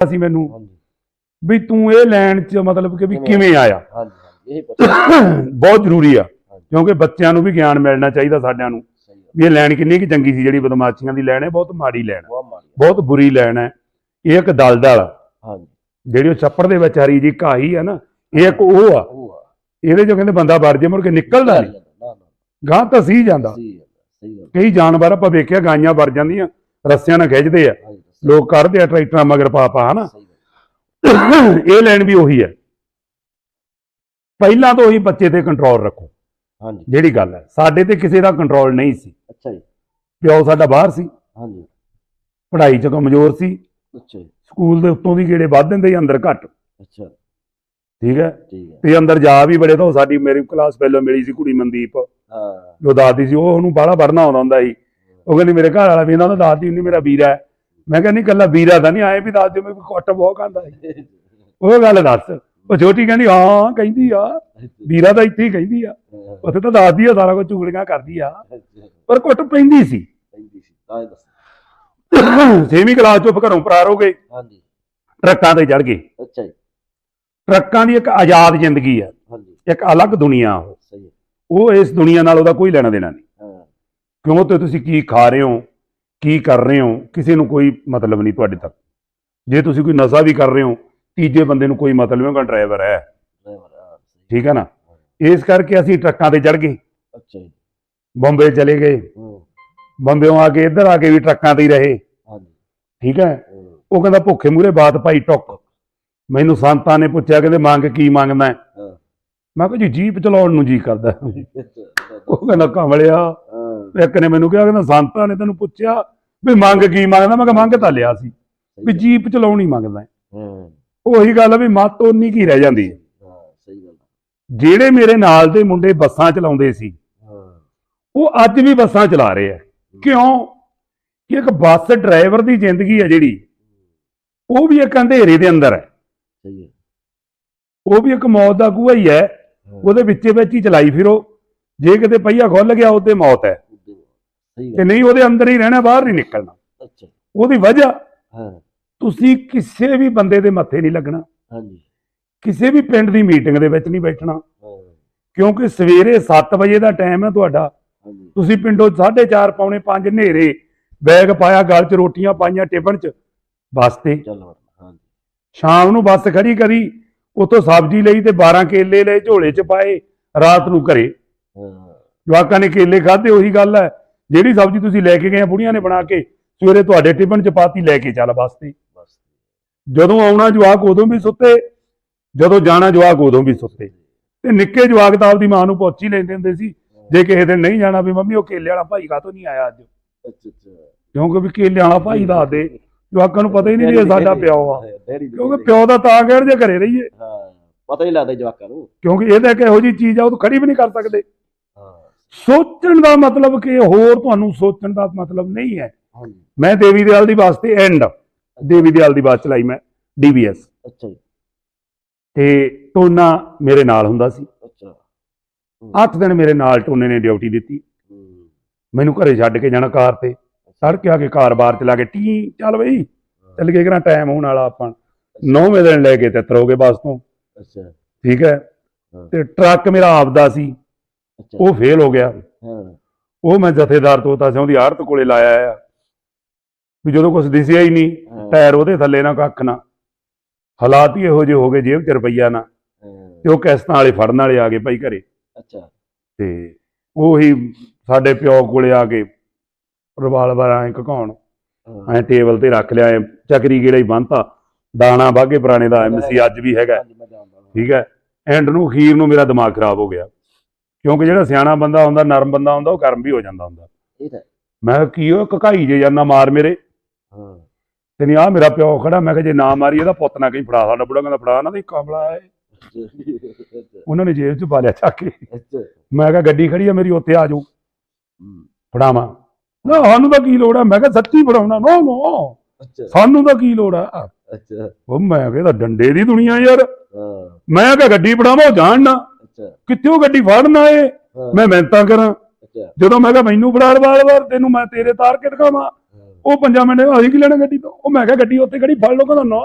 ਸੀ ਮੈਨੂੰ ਹਾਂਜੀ। ਵੀ ਤੂੰ ਇਹ ਲੈਣ ਚ ਮਤਲਬ ਕਿ ਵੀ ਕਿਵੇਂ ਆਇਆ? ਹਾਂਜੀ ਹਾਂਜੀ ਇਹ ਪੁੱਛ ਬਹੁਤ ਜ਼ਰੂਰੀ ਆ ਕਿਉਂਕਿ ਬੱਚਿਆਂ ਨੂੰ ਵੀ ਗਿਆਨ ਮਿਲਣਾ ਚਾਹੀਦਾ ਸਾਡਿਆਂ ਨੂੰ। ਸਹੀ ਵੀ ਇਹ ਲੈਣ ਕਿੰਨੀ ਕਿ ਚੰਗੀ ਸੀ ਜਿਹੜੀ ਬਦਮਾਸ਼ੀਆਂ ਦੀ ਲੈਣ ਹੈ ਬਹੁਤ ਮਾੜੀ ਲੈਣ ਹੈ। ਬਹੁਤ ਮਾੜੀ ਆ। ਬਹੁਤ ਬੁਰੀ ਲੈਣ ਹੈ। ਇਹ ਇੱਕ ਦਲਦਲ ਆ। ਹਾਂਜੀ। ਜਿਹੜੀ ਉਹ ਛੱਪੜ ਦੇ ਵਿੱਚ ਹਰੀ ਜੀ ਘਾਹੀ ਆ ਨਾ ਇਹ ਇੱਕ ਉਹ ਆ। ਉਹ ਆ। ਇਹਦੇ ਚੋਂ ਕਹਿੰਦੇ ਬੰਦਾ ਵੜ ਜੇ ਮੁੜ ਕੇ ਨਿਕਲਦਾ ਨਹੀਂ। ਨਾ ਨਾ। ਗਾਂ ਤਾਂ ਸੀ ਜਾਂਦਾ। ਸਹੀ ਗੱਲ ਆ, ਸਹੀ ਗੱਲ ਕਈ ਜਾਨਵਰ ਆਪਾਂ ਵੇਖਿਆ ਗਾਈਆਂ ਵੜ ਜਾਂਦੀਆਂ ਰੱਸਿਆਂ ਨਾਲ ਖਿੱਚਦੇ ਆ। ਲੋਕ ਕਰਦੇ ਆ ਟਰੈਕਟਰਾਂ ਮਗਰ ਪਾ ਪਾ ਹਨਾ? ਇਹ ਲੈਣ ਵੀ ਉਹੀ ਹੈ। ਪਹਿਲਾਂ ਤੋਂ ਹੀ ਬੱਚੇ ਤੇ ਕੰਟਰੋਲ ਰੱਖੋ। ਹਾਂਜੀ। ਜਿਹੜੀ ਗੱਲ ਹੈ। ਸਾਡੇ ਤੇ ਕਿਸੇ ਦਾ ਕੰਟਰੋਲ ਨਹੀਂ ਸੀ। ਅੱਛਾ ਜੀ। ਪਿਓ ਸਾਡਾ ਬਾਹਰ ਸੀ। ਹਾਂਜੀ। ਪੜ੍ਹਾਈ 'ਚ ਕਮਜ਼ੋਰ ਸੀ। ਅੱਛਾ ਜੀ। ਸਕੂਲ ਦੇ ਉੱਤੋਂ ਦੀ ਗੇੜੇ ਵੱਧ ਦਿੰਦੇ ਸੀ ਅੰਦਰ ਘੱਟ। ਅੱਛਾ। ਠੀਕ ਹੈ? ਤੇ ਅੰਦਰ ਜਾ ਵੀ ਬੜੇ ਤਾਂ ਸਾਡੀ ਮੇਰੀ ਕਲਾਸ ਪਹਿਲਾਂ ਮਿਲੀ ਸੀ ਕੁੜੀ ਮਨਦੀਪ। ਹਾਂ। ਜੋ ਦਾਦੀ ਸੀ ਉਹ ਉਹਨੂੰ ਬਾਹਲਾ ਪੜਨਾ ਆਉਂਦਾ ਹੁੰਦਾ ਸੀ। ਉਹ ਕਹਿੰਦੀ ਮੇਰੇ ਘਰ ਵਾਲਾ ਵੀ ਇਹਨਾਂ ਦਾ ਦਾਦੀ ਹੁੰਦੀ ਮੇਰਾ ਵੀਰਾ ਹੈ। ਮੈਂ ਕਹਿੰਦੀ ਕੱਲਾ ਵੀਰਾ ਤਾਂ ਨਹੀਂ ਆਏ ਵੀ ਦਾਦੀ ਮੈਂ ਕੁੱਟ ਬਹੁਤ ਖਾਂਦਾ ਉਹ ਗੱਲ ਦੱਸ। ਉਹ ਛੋਟੀ ਕਹਿੰਦੀ ਹਾਂ ਕਹਿੰਦੀ ਆ। ਵੀਰਾ ਤਾਂ ਇੱਥੇ ਹੀ ਕਹਿੰਦੀ ਆ। ਉੱਥੇ ਤਾਂ ਦਾਦੀ ਆ ਸਾਰਾ ਕੁਝ ਚੁਗਲੀਆਂ ਕਰਦੀ ਆ। ਪਰ ਕੁੱਟ ਪੈਂਦੀ ਸੀ। ਪੈਂਦੀ ਸੀ ਤਾਂ ਦੱਸ ਕਲਾਸ ਚੋਂ ਘਰੋਂ ਫਰਾਰ ਹੋ ਗਏ। ਹਾਂਜੀ। ਟਰੱਕਾਂ ਤੇ ਚੜ ਗਏ। ਅੱਛਾ ਜੀ। ਟਰੱਕਾਂ ਦੀ ਇੱਕ ਆਜ਼ਾਦ ਜ਼ਿੰਦਗੀ ਆ। ਹਾਂਜੀ। ਇੱਕ ਅਲੱਗ ਦੁਨੀਆ ਉਹ। ਸਹੀ ਉਹ ਇਸ ਦੁਨੀਆ ਨਾਲ ਉਹਦਾ ਕੋਈ ਲੈਣਾ ਦੇਣਾ ਨਹੀਂ। ਹਾਂ। ਕਿਉਂ ਤੇ ਤੁਸੀਂ ਕੀ ਖਾ ਰਹੇ ਹੋ? ਕੀ ਕਰ ਰਹੇ ਹੋ? ਕਿਸੇ ਨੂੰ ਕੋਈ ਮਤਲਬ ਨਹੀਂ ਤੁਹਾਡੇ ਤੱਕ। ਜੇ ਤੁਸੀਂ ਕੋਈ ਨਸ਼ਾ ਵੀ ਕਰ ਰਹੇ ਹੋ ਤੀਜੇ ਬੰਦੇ ਨੂੰ ਕੋਈ ਮਤਲਬ ਨਹੀਂ ਉਹ ਡਰਾਈਵਰ ਹੈ। ਠੀਕ ਹੈ ਨਾ? ਇਸ ਕਰਕੇ ਅਸੀਂ ਟਰੱਕਾਂ ਤੇ ਚੜ ਗਏ। ਅੱਛਾ ਜੀ। ਬੰਬੇ ਚਲੇ ਗਏ। ਬੰਬੇੋਂ ਆ ਕੇ ਇੱਧਰ ਆ ਕੇ ਵੀ ਟਰੱਕਾਂ ਤੇ ਹੀ ਰਹੇ। ਠੀਕ ਹੈ? ਉਹ ਕਹਿੰਦਾ ਭੁੱਖੇ ਮੂਰੇ ਬਾਤ ਪਾਈ ਟੁੱਕ। ਮੈਨੂੰ ਸੰਤਾਂ ਨੇ ਪੁੱਛਿਆ ਕਹਿੰਦੇ ਮੰਗ ਕੀ ਮੰਗਦਾ? ਮੈਂ ਕਿਹਾ ਜੀ ਜੀਪ ਚਲਾਉਣ ਨੂੰ ਜੀ ਕਰਦਾ। ਉਹ ਕਹਿੰਦਾ ਕਮਲਿਆ ਇੱਕ ਨੇ ਮੈਨੂੰ ਕਿਹਾ ਕਹਿੰਦਾ ਸੰਤਾਂ ਨੇ ਤੈਨੂੰ ਪੁੱਛਿਆ ਵੀ ਮੰਗ ਕੀ ਮੰਗਦਾ? ਮੈਂ ਕਿਹਾ ਮੰਗ ਤਾਂ ਲਿਆ ਸੀ। ਵੀ ਜੀਪ ਚਲਾਉਣੀ ਮੰਗਦਾ। ਹੈ। ਉਹੀ ਗੱਲ ਆ ਵੀ ਮੱਤ ਉਨੀ ਕੀ ਰਹਿ ਜਾਂਦੀ ਹੈ। ਹਾਂ ਸਹੀ ਗੱਲ ਜਿਹੜੇ ਮੇਰੇ ਨਾਲ ਦੇ ਮੁੰਡੇ ਬੱਸਾਂ ਚਲਾਉਂਦੇ ਸੀ ਉਹ ਅੱਜ ਵੀ ਬੱਸਾਂ ਚਲਾ ਰਹੇ ਆ। ਕਿਉਂ? ਕਿ ਇੱਕ ਬੱਸ ਡਰਾਈਵਰ ਦੀ ਜ਼ਿੰਦਗੀ ਹੈ ਜਿਹੜੀ ਉਹ ਵੀ ਇੱਕ ਅੰਧੇਰੇ ਦੇ ਅੰਦਰ ਹੈ। ਸਹੀ ਹੈ। ਉਹ ਵੀ ਇੱਕ ਮੌਤ ਦਾ ਕੂਆ ਹੀ ਹੈ। ਉਹਦੇ ਵਿੱਚੇ ਵਿੱਚ ਹੀ ਚਲਾਈ ਫਿਰੋ। ਜੇ ਕਿਤੇ ਪਹੀਆ ਖੁੱਲ ਗਿਆ ਉਹਦੇ ਮੌਤ ਹੈ। ਸਹੀ ਤੇ ਨਹੀਂ ਉਹਦੇ ਅੰਦਰ ਹੀ ਰਹਿਣਾ ਬਾਹਰ ਨਹੀਂ ਨਿਕਲਣਾ। ਅੱਛਾ ਉਹਦੀ ਵਜ੍ਹਾ ਹਾਂ। ਤੁਸੀਂ ਕਿਸੇ ਵੀ ਬੰਦੇ ਦੇ ਮੱਥੇ ਨਹੀਂ ਲੱਗਣਾ। ਹਾਂਜੀ। ਕਿਸੇ ਵੀ ਪਿੰਡ ਦੀ ਮੀਟਿੰਗ ਦੇ ਵਿੱਚ ਨਹੀਂ ਬੈਠਣਾ। ਕਿਉਂਕਿ ਸਵੇਰੇ 7 ਵਜੇ ਦਾ ਟਾਈਮ ਹੈ ਤੁਹਾਡਾ। ਹਾਂਜੀ। ਤੁਸੀਂ ਪਿੰਡੋਂ 4:30 ਪੌਣੇ 5 ਹਨੇਰੇ ਬੈਗ ਪਾਇਆ ਗਲ 'ਚ ਰੋਟੀਆਂ ਪਾਈਆਂ ਟਿਫਨ 'ਚ ਬੱਸ ਤੇ। ਸ਼ਾਮ ਨੂੰ ਬੱਸ ਖੜੀ ਕਰੀ ਉਤੋਂ ਸਬਜ਼ੀ ਲਈ ਤੇ 12 ਕੇਲੇ ਲਏ ਝੋਲੇ 'ਚ ਪਾਏ ਰਾਤ ਨੂੰ ਘਰੇ। ਜਵਾਕਾਂ ਨੇ ਕੇਲੇ ਖਾਦੇ ਉਹੀ ਗੱਲ ਹੈ। ਜਿਹੜੀ ਸਬਜ਼ੀ ਤੁਸੀਂ ਲੈ ਕੇ ਗਏ ਆ ਬੁੜੀਆਂ ਨੇ ਬਣਾ ਕੇ ਸਵੇਰੇ ਤੁਹਾਡੇ ਟਿਫਨ 'ਚ ਪਾਤੀ ਲੈ ਕੇ ਚੱਲ ਬੱਸ ਤੇ ਜਦੋਂ ਆਉਣਾ ਜਵਾਕ ਉਦੋਂ ਵੀ ਸੁੱਤੇ ਜਦੋਂ ਜਾਣਾ ਜਵਾਕ ਉਦੋਂ ਵੀ ਸੁੱਤੇ। ਤੇ ਨਿੱਕੇ ਜਵਾਕ ਤਾਂ ਆਪਦੀ ਮਾਂ ਨੂੰ ਪੁੱਛ ਹੀ ਲੈਂਦੇ ਹੁੰਦੇ ਸੀ ਜੇ ਕਿਸੇ ਦਿਨ ਨਹੀਂ ਜਾਣਾ ਵੀ ਮੰਮੀ ਉਹ ਕੇਲੇ ਵਾਲਾ ਭਾਈ ਕਾਹਤੋਂ ਨਹੀਂ ਆਇਆ ਅੱਜ? ਅੱਛਾ ਅੱਛਾ। ਕਿਉਂਕਿ ਵੀ ਕੇਲੇ ਵਾਲਾ ਭਾਈ ਦੱਸ ਦੇ ਜਵਾਕਾਂ ਨੂੰ ਪਤਾ ਹੀ ਨਹੀਂ ਵੀ ਇਹ ਸਾਡਾ ਪਿਓ ਆ। ਦੀ ਕਿਉਂਕਿ ਪਿਓ ਦਾ ਤਾਂ ਕਹਿਣ ਜੇ ਘਰੇ ਰਹੀਏ। ਹਾਂ ਪਤਾ ਹੀ ਲੱਗਦਾ ਜਵਾਕਾਂ ਨੂੰ। ਕਿਉਂਕਿ ਇਹ ਤਾਂ ਇੱਕ ਇਹੋ ਜੀ ਚੀਜ਼ ਆ ਉਹ ਤਾਂ ਖੜੀ ਵੀ ਨਹੀਂ ਕਰ ਸਕਦੇ। ਸੋਚਣ ਦਾ ਮਤਲਬ ਕਿ ਹੋਰ ਤੁਹਾਨੂੰ ਸੋਚਣ ਦਾ ਮਤਲਬ ਨਹੀਂ ਹੈ। ਮੈਂ ਦੇਵੀ ਦਿਆਲ ਦੀ ਵਾਸਤੇ ਐਂਡ ਦੇਵੀ ਦਿਆਲ ਦੀ ਬਾਤ ਚਲਾਈ ਮੈਂ ਡੀਬੀਐਸ ਅੱਛਾ ਜੀ। ਤੇ ਟੋਨਾ ਮੇਰੇ ਨਾਲ ਹੁੰਦਾ ਸੀ। ਅੱਛਾ। 8 ਦਿਨ ਮੇਰੇ ਨਾਲ ਟੋਨੇ ਨੇ ਡਿਊਟੀ ਦਿੱਤੀ। ਮੈਨੂੰ ਘਰੇ ਛੱਡ ਕੇ ਜਾਣਾ ਕਾਰ ਤੇ। ਸੜਕ ਆ ਕੇ ਕਾਰ ਬਾਹਰ ਚਲਾ ਕੇ ਟੀ ਚੱਲ ਬਈ। ਚੱਲ ਕੇ ਕਿਹੜਾ ਟਾਈਮ ਹੋਣ ਵਾਲਾ ਆਪਾਂ। 9ਵੇਂ ਦਿਨ ਲੈ ਕੇ ਤੇ ਤਰੋਗੇ ਬੱਸ ਤੋਂ। ਅੱਛਾ। ਠੀਕ ਹੈ। ਤੇ ਟਰੱਕ ਮੇਰਾ ਆਪਦਾ ਸੀ। ਉਹ ਫੇਲ ਹੋ ਗਿਆ। ਉਹ ਮੈਂ ਜਥੇਦਾਰ ਤੋਤਾ ਸਿੰਘ ਦੀ ਆੜਤ ਕੋਲੇ ਲਾਇਆ ਆ। ਵੀ ਜਦੋਂ ਕੁਝ ਦਿਸਿਆ ਹੀ ਨਹੀਂ ਟਾਇਰ ਉਹਦੇ ਥੱਲੇ ਨਾ ਕੱਖ ਨਾ। ਹਾਲਾਤ ਹੀ ਇਹੋ ਜਿਹੇ ਹੋ ਗਏ ਜੇਬ 'ਚ ਰੁਪਈਆ ਨਾ। ਤੇ ਉਹ ਕਿਸ਼ਤਾਂ ਵਾਲੇ ਫੜਨ ਵਾਲੇ ਆ ਗਏ ਭਾਈ ਘਰੇ। ਅੱਛਾ। ਤੇ ਉਹੀ ਸਾਡੇ ਪਿਓ ਕੋਲੇ ਆ ਕੇ ਰਿਵਾਲਵਰ ਐ ਘਕਾਉਣ। ਐ ਟੇਬਲ ਤੇ ਰੱਖ ਲਿਆ ਐ ਚੱਕਰੀ ਗੇੜਾ ਹੀ ਬੰਨਤਾ। ਦਾਣਾ ਬਾਗੇ ਪੁਰਾਣੇ ਦਾ ਐਮਸੀ ਅੱਜ ਵੀ ਹੈਗਾ। ਠੀਕ ਹੈ। ਐਂਡ ਨੂੰ ਅਖੀਰ ਨੂੰ ਮੇਰਾ ਦਿਮਾਗ ਖਰਾਬ ਹੋ ਗਿਆ। ਕਿਉਂਕਿ ਜਿਹੜਾ ਸਿਆਣਾ ਬੰਦਾ ਹੁੰਦਾ ਨਰਮ ਬੰਦਾ ਹੁੰਦਾ ਉਹ ਗਰਮ ਵੀ ਹੋ ਜਾਂਦਾ ਹੁੰਦਾ। ਇਹ ਤਾਂ ਮੈਂ ਕਿਹਾ ਕੀ ਉਹ ਕਕਾਈ ਜੇ ਜਾਂਦਾ ਮਾਰ ਮੇਰੇ। ਹਾਂ। ਤੇ ਨਹੀਂ ਆ ਮੇਰਾ ਪਿਓ ਖੜਾ ਮੈਂ ਕਿਹਾ ਜੇ ਨਾ ਮਾਰੀ ਇਹਦਾ ਪੁੱਤ ਨਾ ਕਹੀਂ ਫੜਾ ਸਾਡਾ ਬੁੜਾ ਕਹਿੰਦਾ ਫੜਾ ਨਾ ਤੇ ਕਮਲਾ ਹੈ। ਉਹਨਾਂ ਨੇ ਜੇਬ 'ਚ ਪਾ ਲਿਆ ਚੱਕ ਕੇ। ਮੈਂ ਕਿਹਾ ਗੱਡੀ ਖੜੀ ਆ ਮੇਰੀ ਉੱਥੇ ਆ ਜਾਓ ਫੜਾਵਾਂ। ਨਾ ਸਾਨੂੰ ਤਾਂ ਕੀ ਲੋੜ ਆ? ਮੈਂ ਕਿਹਾ ਸੱਚੀ ਫੜਾਉਣਾ ਨੋ ਨੋ। ਸਾਨੂੰ ਤਾਂ ਕੀ ਲੋੜ ਆ? ਅੱਛਾ। ਉਹ ਮੈਂ ਕਿਹਾ ਡੰਡੇ ਦੀ ਦੁਨੀਆ ਯਾਰ। ਮੈਂ ਕਿਹਾ ਗੱਡੀ ਫੜਾਵਾਂ ਉਹ ਜਾਣ ਨਾ। ਕਿੱਥੇ ਉਹ ਗੱਡੀ ਫੜਨਾ ਏ ਹਾਂ, ਮੈਂ ਮਿਹਨਤਾਂ ਕਰਾਂ। ਜਦੋਂ ਮੈਂ ਕਿਹਾ ਮੈਨੂੰ ਫੜਾ ਵਾਲ ਵਾਰ ਤੈਨੂੰ ਮੈਂ ਤੇਰੇ ਤਾਰ ਕੇ ਦਿਖਾਵਾਂ। ਉਹ ਪੰਜਾਂ ਮਿੰਟ ਅਸੀਂ ਕੀ ਲੈਣਾ ਗੱਡੀ ਤੋਂ? ਉਹ ਮੈਂ ਕਿਹਾ ਗੱਡੀ ਉੱਥੇ ਖੜੀ ਫੜ ਲਓ ਕਹਿੰਦਾ ਨਾ।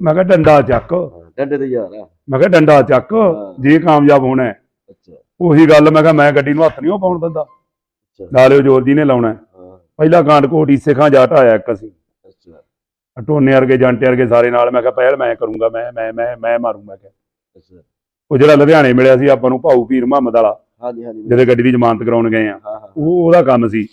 ਮੈਂ ਕਿਹਾ ਡੰਡਾ ਚੱਕ। ਡੰਡੇ ਤੇ ਯਾਰ ਮੈਂ ਕਿਹਾ ਡੰਡਾ ਚੱਕ ਜੇ ਕਾਮਯਾਬ ਹੋਣਾ ਉਹੀ ਗੱਲ ਮੈਂ ਕਿਹਾ ਮੈਂ ਗੱਡੀ ਨੂੰ ਹੱਥ ਨਹੀਂ ਉਹ ਪਾਉਣ ਦਿੰਦਾ। ਨਾਲੇ ਉਹ ਜੋਰ ਜੀ ਨੇ ਲਾਉਣਾ ਪਹਿਲਾ ਕਾਂਡ ਕੋਟ ਈਸੇ ਖਾਂ ਜਾਟ ਆਇਆ ਇੱਕ ਅਸੀਂ। ਅੱਛਾ। ਟੋਨੇ ਵਰਗੇ ਜਾਂਟੇ ਵਰਗੇ ਸਾਰੇ ਨਾਲ ਮੈਂ ਕਿਹਾ ਪਹਿਲ ਮੈਂ ਕਰੂੰਗਾ ਮੈਂ ਮੈਂ ਮੈਂ ਮੈਂ ਮਾਰੂ ਮੈਂ ਕਿਹਾ। ਅੱਛਾ। ਉਹ ਜਿਹੜਾ ਲੁਧਿਆਣੇ ਮਿਲਿਆ ਸੀ ਆਪਾਂ ਨੂੰ ਭਾਊ ਪੀਰ ਮੁਹੰਮਦ ਵਾਲਾ ਹਾਂਜੀ ਹਾਂਜੀ। ਜਿਹਦੇ ਗੱਡੀ ਦੀ ਜ਼ਮਾਨਤ ਕਰਾਉਣ ਗਏ ਆ। ਹਾਂ ਹਾਂ। ਉਹ ਉਹਦਾ ਕੰਮ ਸੀ।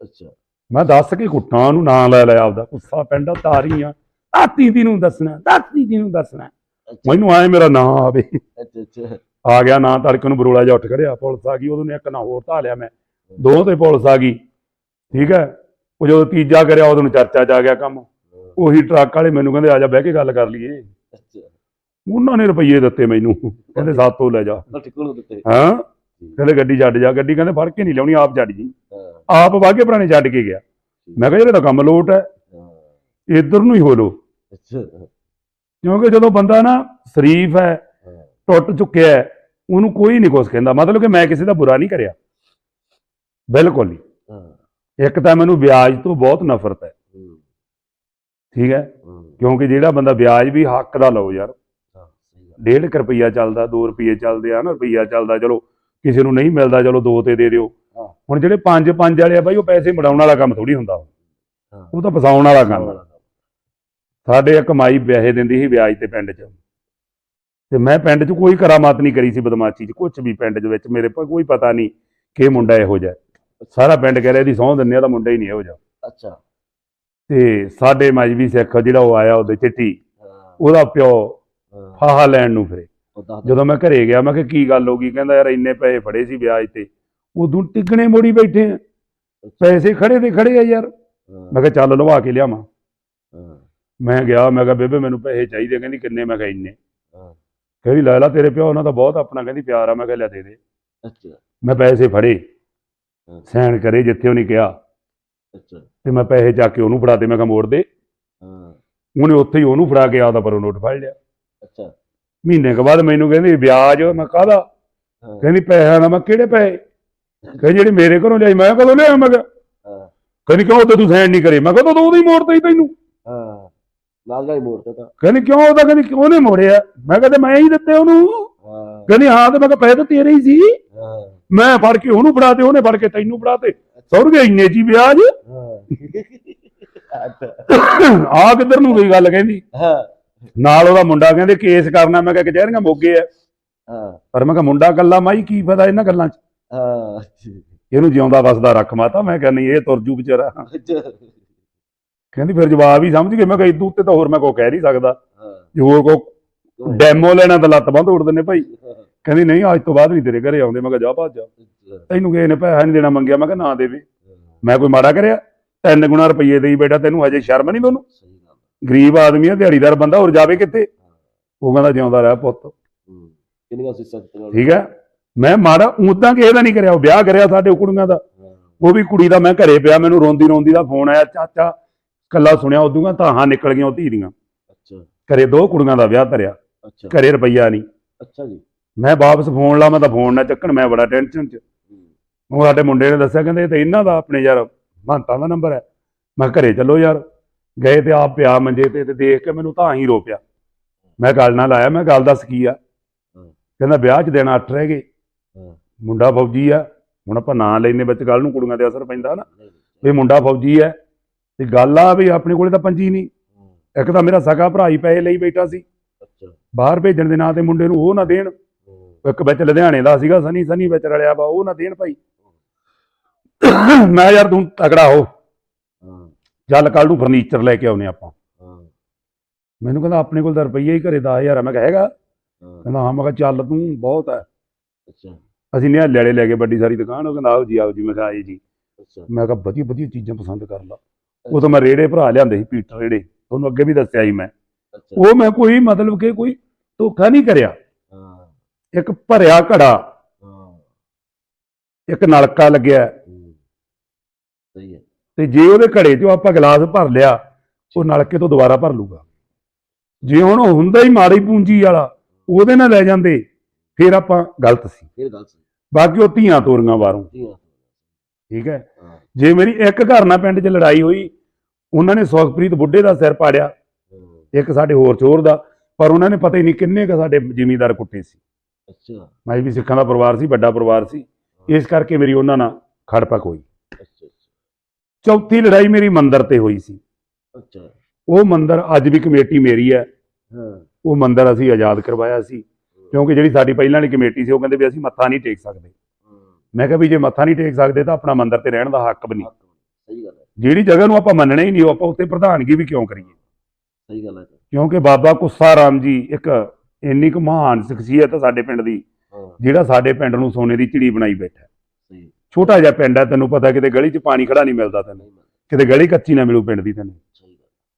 ਅੱਛਾ। ਮੈਂ ਦੱਸ ਕੇ ਕੁੱਟਾਂ ਉਹਨੂੰ ਨਾਂ ਲੈ ਲਿਆ ਆਪਦਾ ਗੁੱਸਾ ਪਿੰਡ ਤਾਰੀਆਂ ਆਤੀ ਦੀ ਨੂੰ ਦੱਸਣਾ ਦਾਤੀ ਦੀ ਨੂੰ ਦੱਸਣਾ। ਅੱਛਾ। ਮੈਨੂੰ ਆਏ ਮੇਰਾ ਨਾਂ ਆਵੇ। ਅੱਛਾ ਅੱਛਾ। ਆ ਗਿਆ ਨਾਂ ਤੜਕੇ ਨੂੰ ਬਰੋਲਾ ਜਾ ਉੱਠ ਖੜਿਆ ਪੁਲਿਸ ਆ ਗਈ ਉਦੋਂ ਨੇ ਇੱਕ ਨਾਂ ਹੋਰ ਧਾ ਲਿਆ ਮੈਂ। ਦੋ ਤੇ ਪੁਲਿਸ ਆ ਗਈ। ਠੀਕ ਹੈ? ਉਹ ਜਦੋਂ ਤੀਜਾ ਕਰਿਆ ਉਦੋਂ ਨੂੰ ਚਰਚਾ ਚ ਆ ਗਿਆ ਕੰਮ। ਉਹੀ ਟਰੱਕ ਵਾਲੇ ਮੈਨੂੰ ਕਹਿੰਦੇ ਆ ਜਾ ਬਹਿ ਕੇ ਗੱਲ ਕਰ ਲਈਏ। ਉਹਨਾਂ ਨੇ ਰੁਪਈਏ ਦਿੱਤੇ ਮੈਨੂੰ। ਕਹਿੰਦੇ ਸਾਤੋਂ ਲੈ ਜਾ। ਦਿੱਤੇ। ਹਾਂ? ਕਹਿੰਦੇ ਗੱਡੀ ਛੱਡ ਜਾ। ਗੱਡੀ ਕਹਿੰਦੇ ਫੜ ਕੇ ਨਹੀਂ ਲਿਆਉਣੀ ਆਪ ਛੱਡ ਜੀ। ਆਪ ਵਾਗੇ ਪੁਰਾਣੇ ਛੱਡ ਕੇ ਗਿਆ। ਮੈਂ ਕਿਹਾ ਜਿਹੜੇ ਤਾਂ ਕੰਮ ਲੋਟ ਹੈ। ਇੱਧਰ ਨੂੰ ਹੀ ਹੋ ਲੋ ਕਿਉਂਕਿ ਜਦੋਂ ਬੰਦਾ ਨਾ ਸ਼ਰੀਫ ਹੈ ਟੁੱਟ ਚੁੱਕਿਆ ਹੈ ਉਹਨੂੰ ਕੋਈ ਨਹੀਂ ਕੁਛ ਕਹਿੰਦਾ। ਮਤਲਬ ਕਿ ਮੈਂ ਕਿਸੇ ਦਾ ਬੁਰਾ ਨਹੀਂ ਕਰਿਆ। ਬਿਲਕੁਲ ਨਹੀਂ। ਇੱਕ ਤਾਂ ਮੈਨੂੰ ਵਿਆਜ ਤੋਂ ਬਹੁਤ ਨਫ਼ਰਤ ਹੈ। ਠੀਕ ਹੈ। ਕਿਉਂਕਿ ਜਿਹੜਾ ਬੰਦਾ ਵਿਆਜ ਵੀ ਹੱਕ ਦਾ ਲਓ ਯਾਰ। ਡੇਢ ਕੁ ਰੁਪਈਆ ਚੱਲਦਾ 2 ਰੁਪਈਏ ਚੱਲਦੇ ਆ ਨਾ ਰੁਪਈਆ ਚੱਲਦਾ ਚਲੋ ਕਿਸੇ ਨੂੰ ਨਹੀਂ ਮਿਲਦਾ ਚਲੋ 2 ਤੇ ਦੇ ਦਿਓ। ਹੁਣ ਜਿਹੜੇ 5 5 ਵਾਲੇ ਆ ਬਾਈ ਉਹ ਪੈਸੇ ਮੜਾਉਣ ਵਾਲਾ ਕੰਮ ਥੋੜੀ ਹੁੰਦਾ ਉਹ। ਤਾਂ ਫਸਾਉਣ ਵਾਲਾ ਕੰਮ। ਸਾਡੇ ਇੱਕ ਮਾਈ ਪੈਸੇ ਦਿੰਦੀ ਸੀ ਵਿਆਜ ਤੇ ਪਿੰਡ 'ਚ ਤੇ ਮੈਂ ਪਿੰਡ 'ਚ ਕੋਈ ਕਰਾਮਾਤ ਨਹੀਂ ਕਰੀ ਸੀ ਬਦਮਾਸ਼ੀ 'ਚ ਕੁਝ ਵੀ ਪਿੰਡ 'ਚ ਵਿੱਚ ਮੇਰੇ ਕੋਲ ਕੋਈ ਪਤਾ ਨਹੀਂ ਕਿ ਮੁੰਡਾ ਇਹੋ ਜਿਹਾ। ਸਾਰਾ ਪਿੰਡ ਕਹਿ ਰਿਹਾ ਇਹਦੀ ਸਹੁੰ ਦਿੰਨੇ ਆ ਤਾਂ ਮੁੰਡਾ ਹੀ ਨਹੀਂ ਇਹੋ ਜਿਹਾ ਅੱਛਾ ਤੇ ਸਾਡੇ ਮਜਬੀ ਸਿੱਖ ਜਿਹੜਾ ਉਹ ਆਇਆ ਉਹਦੇ ਹਾਂ ਉਹਦਾ ਪਿਓ ਫਾਹਾ ਲੈਣ ਨੂੰ ਫਿਰੇ। ਜਦੋਂ ਮੈਂ ਘਰੇ ਗਿਆ ਮੈਂ ਕਿਹਾ ਕੀ ਗੱਲ ਹੋ ਗਈ? ਕਹਿੰਦਾ ਯਾਰ ਇੰਨੇ ਪੈਸੇ ਫੜੇ ਸੀ ਵਿਆਜ ਤੇ। ਉਦੋਂ ਟਿਕਣੇ ਮੋੜੀ ਬੈਠੇ ਆ। ਪੈਸੇ ਖੜੇ ਤੇ ਖੜੇ ਆ ਯਾਰ। ਮੈਂ ਕਿਹਾ ਚੱਲ ਲਵਾ ਕੇ ਲਿਆਵਾਂ। ਮੈਂ ਗਿਆ ਮੈਂ ਕਿਹਾ ਬੇਬੇ ਮੈਨੂੰ ਪੈਸੇ ਚਾਹੀਦੇ। ਕਹਿੰਦੀ ਕਿੰਨੇ? ਮੈਂ ਕਿਹਾ ਇੰਨੇ। ਕਹਿੰਦੀ ਲੈ ਲਾ ਤੇਰੇ ਪਿਓ ਨਾਲ ਤਾਂ ਬਹੁਤ ਆਪਣਾ। ਕਹਿੰਦੀ ਪਿਆਰ ਆ। ਮੈਂ ਕਿਹਾ ਲੈ ਦੇ ਦੇ। ਅੱਛਾ। ਮੈਂ ਪੈਸੇ ਫੜੇ। ਸੈਨ ਕਰੇ ਜਿੱਥੇ ਉਹਨੇ ਕਿਹਾ। ਅੱਛਾ। ਤੇ ਮੈਂ ਪੈਸੇ ਚੱਕ ਕੇ ਉਹਨੂੰ ਫੜਾ ਦੇ ਮੈਂ ਕਿਹਾ ਮੋੜ ਦੇ। ਹਾਂ। ਉਹਨੇ ਉੱਥੇ ਹੀ ਉਹਨੂੰ ਫੜਾ ਕੇ ਆਦਾ ਪਰ ਉਹ ਨੋਟ ਫੜ ਲਿਆ। ਮਹੀਨੇ ਕੁ ਬਾਅਦ ਮੈਨੂੰ ਕਹਿੰਦੀ ਵਿਆਜ ਮੈਂ ਕਾਹਦਾ? ਹਾਂ। ਕਹਿੰਦੀ ਪੈਸਿਆਂ ਦਾ ਮੈਂ ਕਿਹੜੇ ਪੈਸੇ? ਕਹਿੰਦੀ ਜਿਹੜੇ ਮੇਰੇ ਘਰੋਂ ਲਿਆਈ ਮੈਂ ਕਦੋਂ ਲਿਆ ਮੈਂ ਕਿਹਾ ਹਾਂ। ਕਹਿੰਦੀ ਕਿਉਂ ਤੇ ਤੂੰ ਸੈਨ ਨਹੀਂ ਕਰੇ? ਮੈਂ ਕਿਹਾ ਤੂੰ ਉਹਦੀ ਮੋੜਤਾ ਹੀ ਤੈਨੂੰ। ਹਾਂ। ਨਾਲ ਨਾਲ ਹੀ ਮੋੜਤਾ ਤਾਂ ਕਹਿੰਦੀ ਕਿਉਂ ਉਹਦਾ? ਕਹਿੰਦੀ ਕਿਉਂ ਨੇ ਮੋੜਿਆ? ਮੈਂ ਕਿਹਾ ਤੇ ਮੈਂ ਹੀ ਦਿੱਤੇ ਉਹਨੂੰ। ਹਾਂ। ਕਹਿੰਦੀ ਹਾਂ ਤੇ ਮੈਂ ਕਿਹਾ ਪੈਸੇ ਤਾਂ ਤੇਰੇ ਹੀ ਸੀ। ਹਾਂ। ਮੈਂ ਫੜ ਕੇ ਉਹਨੂੰ ਫੜਾ ਤੇ ਉਹਨੇ ਫੜ ਕੇ ਤੈਨੂੰ ਫੜਾ ਤੇ। ਸੌੜ ਗਏ ਇੰਨੇ ਜੀ ਵਿਆਜ? ਹਾਂ। ਆ ਕਿੱਧਰ ਨੂੰ ਗਈ ਗੱਲ ਕਹਿੰਦੀ? ਹਾਂ। ਨਾਲ ਉਹਦਾ ਮੁੰਡਾ ਕਹਿੰਦੇ ਕੇਸ ਕਰਨਾ ਮੈਂ ਕਿਹਾ ਕਚਹਿਰੀਆਂ ਮੋਗੇ ਆ। ਹਾਂ। ਪਰ ਮੈਂ ਕਿਹਾ ਮੁੰਡਾ ਕੱਲਾ ਮਾਈ ਕੀ ਪਤਾ ਇਹਨਾਂ ਗੱਲਾਂ 'ਚ? ਹਾਂ। ਇਹਨੂੰ ਜਿਉਂਦਾ ਵਸਦਾ ਰੱਖ ਮਾਤਾ ਮੈਂ ਕਿਹਾ ਨਹੀਂ ਇਹ ਤੁਰਜੂ ਵਿਚਾਰਾ। ਕਹਿੰਦੀ ਫਿਰ ਜਵਾਬ ਹੀ ਸਮਝ ਗਏ। ਮੈਂ ਕਿਹਾ ਇਦੋਂ ਉੱਤੇ ਤਾਂ ਹੋਰ ਮੈਂ ਕੋ ਕਹਿ ਨਹੀਂ ਸਕਦਾ। ਜੇ ਹੋਰ ਕੋ ਡੈਮੋ ਲੈਣਾ ਤਾਂ ਲੱਤ ਬੰਦ ਉੜ ਦਿੰਦੇ ਭਾਈ। ਕਹਿੰਦੀ ਨਹੀਂ ਅੱਜ ਤੋਂ ਬਾਅਦ ਨਹੀਂ ਤੇਰੇ ਘਰੇ ਆਉਂਦੇ। ਮੈਂ ਕਿਹਾ ਜਾ ਭੱਜ ਜਾ। ਤੈਨੂੰ ਕਿਸੇ ਨੇ ਪੈਸਾ ਨਹੀਂ ਦੇਣਾ ਮੰਗਿਆ। ਮੈਂ ਕਿਹਾ ਨਾ ਦੇਵੇ। ਮੈਂ ਕੋਈ ਮਾੜਾ ਕਰਿਆ? ਤਿੰਨ ਗੁਣਾ ਰੁਪਈਏ ਦੇਈ ਬੇਟਾ ਤੈਨੂੰ ਹਜੇ ਸ਼ਰਮ ਨਹੀਂ ਗੱਲ ਗਰੀਬ ਆਦਮੀ ਆ ਦਿਹਾੜੀਦਾਰ ਬੰਦਾ ਹੋਰ ਜਾਵੇ ਕਿੱਥੇ? ਉਹ ਕਹਿੰਦਾ ਜਿਉਂਦਾ ਰਹਿ ਪੁੱਤ। ਹੂੰ ਕਿੰਨੀਆਂ ਸੀ ਸੱਚ ਨਾਲ ਠੀਕ ਹੈ? ਮੈਂ ਮਾੜਾ ਉਦਾਂ ਕਿਸੇ ਦਾ ਨਹੀਂ ਕਰਿਆ ਉਹ ਵਿਆਹ ਕਰਿਆ ਸਾਡੇ ਕੁੜੀਆਂ ਦਾ। ਉਹ ਵੀ ਕੁੜੀ ਦਾ ਮੈਂ ਘਰੇ ਪਿਆ ਮੈਨੂੰ ਰੋਂਦੀ ਰੋਂਦੀ ਦਾ ਫੋਨ ਆਇਆ ਚਾਚਾ ਕੱਲਾ ਸੁਣਿਆ ਉਦੋਂ ਤਾਂ ਨਿਕਲ ਗਈਆਂ ਉਹ ਧੀ ਦੀਆਂ। ਅੱਛਾ। ਘਰੇ ਦੋ ਕੁੜੀਆਂ ਦਾ ਵਿਆਹ ਧਰਿਆ ਅੱਛਾ। ਘਰੇ ਰੁਪਈਆ ਨਹੀਂ। ਅੱਛਾ ਜੀ। ਮੈਂ ਵਾਪਸ ਫੋਨ ਲਾ ਮੈਂ ਤਾਂ ਫੋਨ ਨਾ ਚੱਕਣ ਮੈਂ ਬੜਾ ਟੈਨਸ਼ਨ 'ਚ। ਹੂੰ, ਉਹ ਸਾਡੇ ਮੁੰਡੇ ਨੇ ਦੱਸਿਆ ਕਹਿੰਦੇ ਇਹ ਤਾਂ ਇਹਨਾਂ ਦਾ ਆਪਣੇ ਯਾਰ ਮਹੰਤਾਂ ਦਾ ਨੰਬਰ ਹੈ। ਮੈਂ ਘਰੇ ਚੱਲੋ ਯਾਰ। ਗਏ ਤੇ ਆਪ ਪਿਆ ਮੰਜੇ ਤੇ ਤੇ ਦੇਖ ਕੇ ਮੈਨੂੰ ਤਾਂ ਹੀ ਰੋ ਪਿਆ ਮੈਂ ਗੱਲ ਨਾਲ ਆਇਆ ਮੈਂ ਗੱਲ ਦੱਸ ਕੀ ਆ? ਕਹਿੰਦਾ ਵਿਆਹ 'ਚ ਦਿਨ ਅੱਠ ਰਹਿ ਗਏ। ਮੁੰਡਾ ਫੌਜੀ ਆ ਹੁਣ ਆਪਾਂ ਨਾਂ ਲੈਨੇ ਵਿੱਚ ਗੱਲ ਨੂੰ ਕੁੜੀਆਂ ਤੇ ਅਸਰ ਪੈਂਦਾ ਨਾ। ਵੀ ਮੁੰਡਾ ਫੌਜੀ ਹੈ ਤੇ ਗੱਲ ਆ ਵੀ ਆਪਣੇ ਕੋਲੇ ਤਾਂ ਪੰਜੀ ਨਹੀਂ। ਇੱਕ ਤਾਂ ਮੇਰਾ ਸਗਾ ਭਰਾ ਹੀ ਪੈਸੇ ਲਈ ਬੈਠਾ ਸੀ। ਅੱਛਾ। ਬਾਹਰ ਭੇਜਣ ਦੇ ਨਾਂ ਤੇ ਮੁੰਡੇ ਨੂੰ ਉਹ ਨਾ ਦੇਣ। ਇੱਕ ਵਿੱਚ ਲੁਧਿਆਣੇ ਦਾ ਸੀਗਾ ਸਨੀ ਸਨੀ ਵਿੱਚ ਰਲਿਆ ਵਾ ਉਹ ਨਾ ਦੇਣ ਭਾਈ। ਮੈਂ ਯਾਰ ਤੂੰ ਤਕੜਾ ਹੋ ਹਾਂ। ਚੱਲ ਕੱਲ ਨੂੰ ਫਰਨੀਚਰ ਲੈ ਕੇ ਆਉਨੇ ਆਪਾਂ। ਹਾਂ। ਮੈਨੂੰ ਕਹਿੰਦਾ ਆਪਣੇ ਕੋਲ ਤਾਂ ਰੁਪਈਆ ਹੀ ਘਰੇ 10000 ਆ। ਮੈਂ ਕਿਹਾ ਹੈਗਾ? ਕਹਿੰਦਾ ਹਾਂ ਮੈਂ ਕਿਹਾ ਚੱਲ ਤੂੰ ਬਹੁਤ ਹੈ ਅੱਛਾ। ਅਸੀਂ ਨਿਹਾਲੇ ਵਾਲੇ ਲੈ ਕੇ ਵੱਡੀ ਸਾਰੀ ਦੁਕਾਨ ਉਹ ਕਹਿੰਦਾ ਆਓ ਜੀ ਆਓ ਜੀ। ਮੈਂ ਕਿਹਾ ਆਏ ਜੀ। ਅੱਛਾ। ਮੈਂ ਕਿਹਾ ਵਧੀਆ ਵਧੀਆ ਚੀਜ਼ਾਂ ਪਸੰਦ ਕਰ ਲਾ। ਉਹ ਤਾਂ ਮੈਂ ਰੇੜੇ ਭਰਾ ਲਿਆਂਦੇ ਸੀ ਪੀਟਰ ਰੇੜੇ। ਤੁਹਾਨੂੰ ਅੱਗੇ ਵੀ ਦੱਸਿਆ ਸੀ ਮੈਂ। ਉਹ ਮੈਂ ਕੋਈ ਮਤਲਬ ਕਿ ਕੋਈ ਧੋਖਾ ਨਹੀਂ ਕਰਿਆ। ਹਾਂ। ਇੱਕ ਭਰਿਆ ਘੜਾ। ਹਾਂ। ਇੱਕ ਨਲਕਾ ਲੱਗਿਆ। ਸਹੀ ਹੈ। ਤੇ ਜੇ ਉਹਦੇ ਘੜੇ 'ਚੋਂ ਆਪਾਂ ਗਲਾਸ ਭਰ ਲਿਆ ਉਹ ਨਲਕੇ ਤੋਂ ਦੁਬਾਰਾ ਭਰ ਲੂਗਾ। ਜੇ ਹੁਣ ਉਹ ਹੁੰਦਾ ਹੀ ਮਾੜੀ ਪੂੰਜੀ ਵਾਲਾ ਉਹਦੇ ਨਾਲ ਲੈ ਜਾਂਦੇ ਫਿਰ ਆਪਾਂ ਗਲਤ ਸੀ। ਇਹ ਗੱਲ ਸਹੀ ਬਾਕੀ ਉਹ ਧੀਆਂ ਤੋਰੀਆਂ ਬਾਹਰੋਂ। ਠੀਕ ਹੈ? ਹਾਂ। ਜੇ ਮੇਰੀ ਇੱਕ ਘਰ ਨਾਲ ਪਿੰਡ 'ਚ ਲੜਾਈ ਹੋਈ ਉਹਨਾਂ ਨੇ ਸੁਖਪ੍ਰੀਤ ਬੁੱਢੇ ਦਾ ਸਿਰ ਪਾੜਿਆ ਇੱਕ ਸਾਡੇ ਹੋਰ ਚੋਰ ਦਾ ਪਰ ਉਹਨਾਂ ਨੇ ਪਤਾ ਹੀ ਨਹੀਂ ਕਿੰਨੇ ਕ ਸਾਡੇ ਜ਼ਿਮੀਂਦਾਰ ਕੁੱਟੇ ਸੀ। ਅੱਛਾ। ਮੈਂ ਵੀ ਸਿੱਖਾਂ ਦਾ ਪਰਿਵਾਰ ਸੀ ਵੱਡਾ ਪਰਿਵਾਰ ਸੀ। ਇਸ ਕਰਕੇ ਮੇਰੀ ਉਹਨਾਂ ਨਾਲ ਖੜਪਕ ਹੋਈ। ਚੌਥੀ ਲੜਾਈ ਮੇਰੀ ਮੰਦਰ ਤੇ ਹੋਈ ਸੀ। ਅੱਛਾ। ਉਹ ਮੰਦਰ ਅੱਜ ਵੀ ਕਮੇਟੀ ਮੇਰੀ ਹੈ। ਹਾਂ। ਉਹ ਮੰਦਰ ਅਸੀਂ ਆਜ਼ਾਦ ਕਰਵਾਇਆ ਸੀ। ਕਿਉਂਕਿ ਜਿਹੜੀ ਸਾਡੀ ਪਹਿਲਾਂ ਵਾਲੀ ਕਮੇਟੀ ਸੀ ਉਹ ਕਹਿੰਦੇ ਵੀ ਅਸੀਂ ਮੱਥਾ ਨਹੀਂ ਟੇਕ ਸਕਦੇ। ਮੈਂ ਕਿਹਾ ਵੀ ਜੇ ਮੱਥਾ ਨਹੀਂ ਟੇਕ ਸਕਦੇ ਤਾਂ ਆਪਣਾ ਮੰਦਰ ਤੇ ਰਹਿਣ ਦਾ ਹੱਕ ਵੀ ਨਹੀਂ। ਸਹੀ ਗੱਲ ਹੈ। ਜਿਹੜੀ ਜਗ੍ਹਾ ਨੂੰ ਆਪਾਂ ਮੰਨਣਾ ਹੀ ਨਹੀਂ ਉਹ ਆਪਾਂ ਉੱਥੇ ਪ੍ਰਧਾਨਗੀ ਵੀ ਕਿਉਂ ਕਰੀਏ? ਸਹੀ ਗੱਲ ਹੈ ਕਿਉਂਕਿ ਬਾਬਾ ਕੁੱਸਾ ਰਾਮ ਜੀ ਇੱਕ ਇੰਨੀ ਕੁ ਮਹਾਨ ਸ਼ਖਸੀਅਤ ਹੈ ਸਾਡੇ ਪਿੰਡ ਦੀ ਜਿਹੜਾ ਸਾਡੇ ਪਿੰਡ ਨੂੰ ਸੋਨੇ ਦੀ ਚਿੜੀ ਬਣਾਈ ਬੈਠਾ ਛੋਟਾ ਜਿਹਾ ਪਿੰਡ ਹੈ ਤੈਨੂੰ ਪਤਾ ਕਿਤੇ ਗਲੀ 'ਚ ਪਾਣੀ ਖੜਾ ਨਹੀਂ ਮਿਲਦਾ ਤੈਨੂੰ। ਕਿਤੇ ਗਲੀ ਕੱਚੀ ਨਾ ਮਿਲੂ ਪਿੰਡ ਦੀ ਤੈਨੂੰ।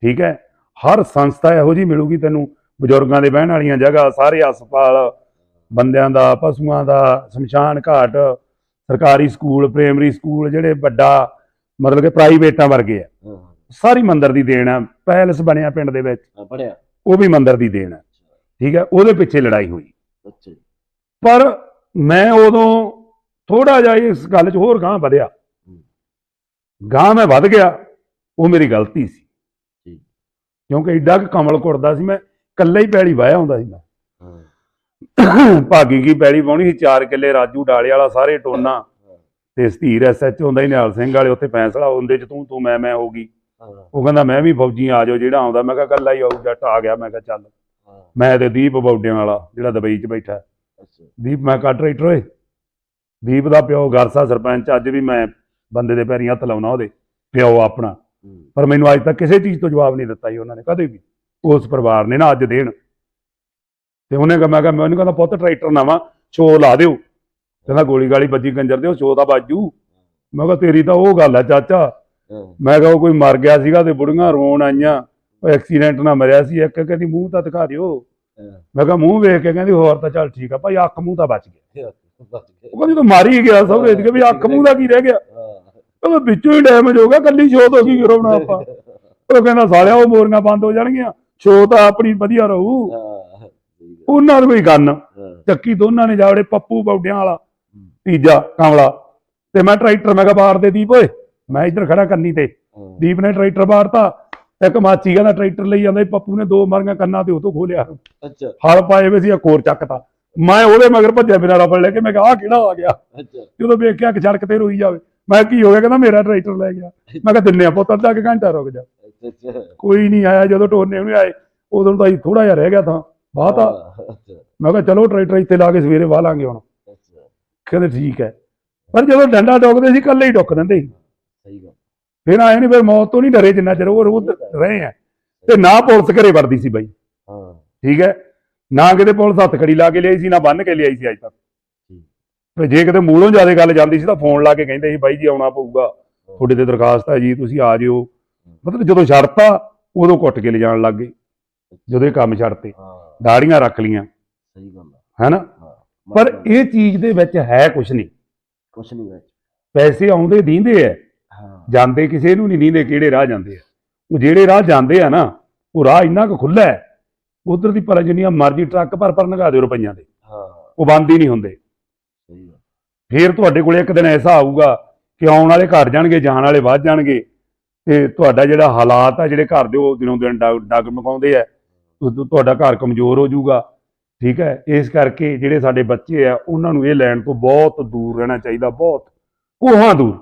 ਠੀਕ ਹੈ? ਹਰ ਸੰਸਥਾ ਇਹੋ ਜੀ ਮਿਲੂਗੀ ਤੈਨੂੰ। ਬਜ਼ੁਰਗਾਂ ਦੇ ਬਹਿਣ ਵਾਲੀਆਂ ਜਗ੍ਹਾ ਸਾਰੇ ਹਸਪਤਾਲ ਬੰਦਿਆਂ ਦਾ ਪਸ਼ੂਆਂ ਦਾ ਸ਼ਮਸ਼ਾਨ ਘਾਟ ਸਰਕਾਰੀ ਸਕੂਲ ਪ੍ਰਾਇਮਰੀ ਸਕੂਲ ਜਿਹੜੇ ਵੱਡਾ ਮਤਲਬ ਕਿ ਪ੍ਰਾਈਵੇਟਾਂ ਵਰਗੇ ਆ। ਸਾਰੀ ਮੰਦਰ ਦੀ ਦੇਣ ਆ। ਪੈਲਸ ਬਣਿਆ ਪਿੰਡ ਦੇ ਵਿੱਚ। ਪੜਿਆ ਉਹ ਵੀ ਮੰਦਰ ਦੀ ਦੇਣ ਆ। ਠੀਕ ਹੈ? ਉਹਦੇ ਪਿੱਛੇ ਲੜਾਈ ਹੋਈ। ਅੱਛਾ ਪਰ ਮੈਂ ਉਦੋਂ ਥੋੜਾ ਜਿਹਾ ਇਸ ਗੱਲ 'ਚ ਹੋਰ ਗਾਂ ਵਧਿਆ। ਗਾਂ ਮੈਂ ਵੱਧ ਗਿਆ ਉਹ ਮੇਰੀ ਗਲਤੀ ਸੀ। ਕਿਉਂਕਿ ਐਡਾ ਕੁ ਕਮਲ ਕੁੜਦਾ ਸੀ ਮੈਂ ਇਕੱਲਾ ਹੀ ਪੈਲੀ ਵਾਇਆ ਹੁੰਦਾ ਸੀ ਮੈਂ। ਭਾਗੀ ਕੀ ਪੈਲੀ ਪਾਉਣੀ ਸੀ 4 ਕਿੱਲੇ ਰਾਜੂ ਡਾਲੇ ਵਾਲਾ ਸਾਰੇ ਟੋਨਾ। ਤੇ ਸਤੀਰ ਐਸਐਚ ਹੁੰਦਾ ਹੀ ਨਿਹਾਲ ਸਿੰਘ ਵਾਲੇ ਉੱਥੇ ਫੈਸਲਾ ਹੁੰਦੇ ਚ ਤੂੰ ਤੂੰ ਮੈਂ ਮੈਂ ਹੋ ਗਈ। ਉਹ ਕਹਿੰਦਾ ਮੈਂ ਵੀ ਫੌਜੀ ਆ ਜਾਓ ਜਿਹੜਾ ਆਉਂਦਾ ਮੈਂ ਕਿਹਾ ਇਕੱਲਾ ਹੀ ਆਊ ਜੱਟ ਆ ਗਿਆ ਮੈਂ ਕਿਹਾ ਚੱਲ। ਮੈਂ ਤੇ ਦੀਪ ਬੌਡਿਆਂ ਵਾਲਾ ਜਿਹੜਾ ਦੁਬਈ 'ਚ ਬੈਠਾ। ਦੀਪ ਮੈਂ ਕੱਟ ਰਾਈਟਰ ਓਏ ਦੀਪ ਦਾ ਪਿਓ ਗਰਸਾ ਸਰਪੰਚ ਅੱਜ ਵੀ ਮੈਂ ਬੰਦੇ ਦੇ ਪੈਰੀਂ ਹੱਥ ਲਾਉਣਾ ਉਹਦੇ ਪਿਓ ਆਪਣਾ। ਪਰ ਮੈਨੂੰ ਅੱਜ ਤੱਕ ਕਿਸੇ ਚੀਜ਼ ਤੋਂ ਜਵਾਬ ਨਹੀਂ ਦਿੱਤਾ ਜੀ ਉਹਨਾਂ ਨੇ ਕਦੇ ਵੀ। ਉਸ ਪਰਿਵਾਰ ਨੇ ਨਾ ਅੱਜ ਦੇਣ। ਤੇ ਉਹਨੇ ਕਿਹਾ ਮੈਂ ਕਿਹਾ ਮੈਂ ਉਹਨੂੰ ਕਹਿੰਦਾ ਪੁੱਤ ਟਰੈਕਟਰ ਨਵਾਂ ਸ਼ੋ ਲਾ ਦਿਓ। ਕਹਿੰਦਾ ਗੋਲੀ ਗਾਲੀ ਵੱਜੀ ਕੰਜਰ ਦੇ ਉਹ ਸ਼ੋ ਤਾਂ ਬਾਜੂ ਮੈਂ ਕਿਹਾ ਤੇਰੀ ਤਾਂ ਉਹ ਗੱਲ ਹੈ ਚਾਚਾ। ਮੈਂ ਕਿਹਾ ਉਹ ਕੋਈ ਮਰ ਗਿਆ ਸੀਗਾ ਤੇ ਬੁੜੀਆਂ ਰੋਣ ਆਈਆਂ। ਉਹ ਐਕਸੀਡੈਂਟ ਨਾਲ ਮਰਿਆ ਸੀ ਇੱਕ ਕਹਿੰਦੀ ਮੂੰਹ ਤਾਂ ਦਿਖਾ ਦਿਓ। ਮੈਂ ਕਿਹਾ ਮੂੰਹ ਵੇਖ ਕੇ ਕਹਿੰਦੀ ਹੋਰ ਤਾਂ ਚੱਲ ਠੀਕ ਆ ਭਾਈ ਅੱਖ ਮੂੰਹ ਤਾਂ ਬਚ ਗਿਆ। ਬਚ ਗਏ। ਉਹ ਕਹਿੰਦੀ ਤੂੰ ਮਾਰੀ ਗਿਆ ਸਭ ਵੇਚ ਕੇ ਵੀ ਅੱਖ ਮੂੰਹ ਦਾ ਕੀ ਰਹਿ ਗਿਆ। ਹਾਂ। ਉਹ ਵਿੱਚੋਂ ਹੀ ਡੈਮੇਜ ਹੋ ਗਿਆ ਕੱਲੀ ਸ਼ੋਅ ਤੋਂ ਕੀ ਕਰਾਉਣਾ ਆਪਾਂ। ਉਹ ਕਹਿੰਦਾ ਸਾਲਿਆ ਉਹ ਮੋਰੀਆਂ ਬੰਦ ਹੋ ਜਾਣਗੀਆਂ। ਸ਼ੋਅ ਤਾਂ ਆਪਣੀ ਵਧੀਆ ਰਹੂ। ਹਾਂ ਉਹਨਾਂ ਨੂੰ ਕੋਈ ਗੰਨ। ਹਾਂ। ਚੱਕੀ ਦੋਨਾਂ ਨੇ ਜਾਵੜੇ ਪੱਪੂ ਬੌਡਿਆਂ ਵਾਲਾ ਤੀਜਾ ਕਮਲਾ ਤੇ ਮੈਂ ਟਰੈਕਟਰ ਮੈਂ ਕਿਹਾ ਬਾਹਰ ਦੇ ਦੀਪ ਓਏ ਮੈਂ ਇੱਧਰ ਖੜਾ ਕੰਨੀ ਤੇ। ਹਾਂ। ਦੀਪ ਨੇ ਟਰੈਕਟਰ ਬਾਹਰਤਾ। ਇੱਕ ਮਾਚੀ ਕਹਿੰਦਾ ਟਰੈਕਟਰ ਲਈ ਜਾਂਦਾ ਪੱਪੂ ਨੇ ਦੋ ਮਾਰੀਆਂ ਕੰਨਾਂ ਤੇ ਉਹ ਤੋਂ ਖੋਲਿਆ। ਅੱਛਾ। ਹਲ ਪਾਏ ਵੇ ਸੀ ਇੱਕ ਹੋਰ ਚੱਕਤਾ। ਮੈਂ ਉਹਦੇ ਮਗਰ ਭੱਜਿਆ ਮੇਰਾ ਰਫਲ ਲੈ ਕੇ ਮੈਂ ਕਿਹਾ ਆ ਕਿਹੜਾ ਆ ਗਿਆ? ਅੱਛਾ। ਜਦੋਂ ਵੇਖਿਆ ਕਿ ਸੜਕ ਤੇ ਰੋਈ ਜਾਵੇ ਮੈਂ ਕੀ ਹੋ ਗਿਆ? ਕਹਿੰਦਾ ਮੇਰਾ ਟਰੈਕਟਰ ਲੈ ਗਿਆ। ਮੈਂ ਕਿਹਾ ਦਿੰਨੇ ਆ ਪੁੱਤ ਅੱਧਾ ਕੁ ਘੰਟਾ ਰੁਕ ਜਾ। ਕੋਈ ਨਹੀਂ ਆਇਆ ਜਦੋਂ ਟੋਰਨੇ ਵੀ ਆਏ ਉਦੋਂ ਤਾਂ ਥੋੜਾ ਜਿਹਾ ਰਹਿ ਗਿਆ ਤਾਂ। ਬਾਤ ਆ ਹਾਂ, ਮੈਂ ਕਿਹਾ ਚਲੋ ਟਰੈਕਟਰ ਇੱਥੇ ਲਾ ਕੇ ਸਵੇਰੇ ਵਾਹ ਲਾਂਗੇ ਹੁਣ। ਅੱਛਾ। ਕਹਿੰਦੇ ਠੀਕ ਹੈ। ਪਰ ਜਦੋਂ ਡੰਡਾ ਡੋਕਦੇ ਸੀ ਇਕੱਲੇ ਹੀ ਡੁੱਕ ਦਿੰਦੇ ਸੀ। ਸਹੀ ਗੱਲ। ਫਿਰ ਆਏ ਨਹੀਂ ਫਿਰ ਮੌਤ ਤੋਂ ਨਹੀਂ ਡਰੇ ਜਿੰਨਾ ਚਿਰ ਉਹ ਰਹੇ ਆ। ਤੇ ਨਾ ਪੁਲਿਸ ਘਰੇ ਵਰਦੀ ਸੀ ਬਾਈ। ਹਾਂ। ਠੀਕ ਹੈ? ਨਾ ਕਿਤੇ ਪੁਲਿਸ ਹੱਥ ਖੜੀ ਲਾ ਕੇ ਲਿਆਈ ਸੀ ਨਾ ਬੰਨ ਕੇ ਲਿਆਈ ਸੀ ਅੱਜ ਤੱਕ। ਤੇ ਜੇ ਕਿਤੇ ਮੂਲੋਂ ਜ਼ਿਆਦਾ ਗੱਲ ਜਾਂਦੀ ਸੀ ਤਾਂ ਫੋਨ ਲਾ ਕੇ ਕਹਿੰਦੇ ਸੀ ਬਾਈ ਜੀ ਆਉਣਾ ਪਊਗਾ। ਤੁਹਾਡੇ ਤੇ ਦਰਖਾਸਤ ਹੈ ਜੀ ਤੁਸੀਂ ਆ ਜਿਓ। ਮਤਲਬ ਜਦੋਂ ਛੱਡਤਾ ਉਦੋਂ ਕੁੱਟ ਕੇ ਲਿਜਾਣ ਲੱਗ ਗਏ। ਜਦੋਂ ਇਹ ਕੰਮ ਛੱਡਤੇ ਦਾੜੀਆਂ ਰੱਖ ਲੀਆਂ ਸਹੀ ਗੱਲ ਹੈ ਹੈਨਾ? ਪਰ ਇਹ ਚੀਜ਼ ਦੇ ਵਿੱਚ ਹੈ ਕੁਝ ਨਹੀਂ। ਕੁਛ ਨਹੀਂ ਵਿੱਚ। ਪੈਸੇ ਆਉਂਦੇ ਦੀਂਦੇ ਹਾਂ। ਜਾਂਦੇ ਕਿਸੇ ਨੂੰ ਨਹੀਂ ਦੀਂਦੇ ਕਿਹੜੇ ਰਾਹ ਜਾਂਦੇ ਆ। ਉਹ ਜਿਹੜੇ ਰਾਹ ਜਾਂਦੇ ਆ ਨਾ ਉਹ ਰਾਹ ਇੰਨਾ ਕੁ ਖੁੱਲਾ ਹੈ ਉਧਰ ਦੀ ਪਰ ਜਿੰਨੀਆਂ ਮਰਜ਼ੀ ਟਰੱਕ ਭਰ ਭਰ ਲੰਘਾ ਦਿਓ ਰੁਪਈਆਂ ਦੇ। ਹਾਂ। ਉਹ ਬੰਦ ਹੀ ਨਹੀਂ ਹੁੰਦੇ। ਸਹੀ ਗੱਲ। ਫੇਰ ਤੁਹਾਡੇ ਕੋਲੇ ਇੱਕ ਦਿਨ ਐਸਾ ਆਊਗਾ ਕਿ ਆਉਣ ਵਾਲੇ ਘਟ ਜਾਣਗੇ ਜਾਣ ਵਾਲੇ ਵੱਧ ਜਾਣਗੇ ਤੇ ਤੁਹਾਡਾ ਜਿਹੜਾ ਹਾਲਾਤ ਆ ਜਿਹੜੇ ਘਰ ਦੇ ਉਹ ਦਿਨੋਂ ਦਿਨ ਡਗ ਮਕਾਉਂਦੇ ਆ ਤੁਹਾਡਾ ਘਰ ਕਮਜ਼ੋਰ ਹੋ ਜਾਊਗਾ। ਠੀਕ ਹੈ? ਇਸ ਕਰਕੇ ਜਿਹੜੇ ਸਾਡੇ ਬੱਚੇ ਆ ਉਹਨਾਂ ਨੂੰ ਇਹ ਲੈਣ ਤੋਂ ਬਹੁਤ ਦੂਰ ਰਹਿਣਾ ਚਾਹੀਦਾ ਬਹੁਤ ਕੋਹਾਂ ਦੂਰ।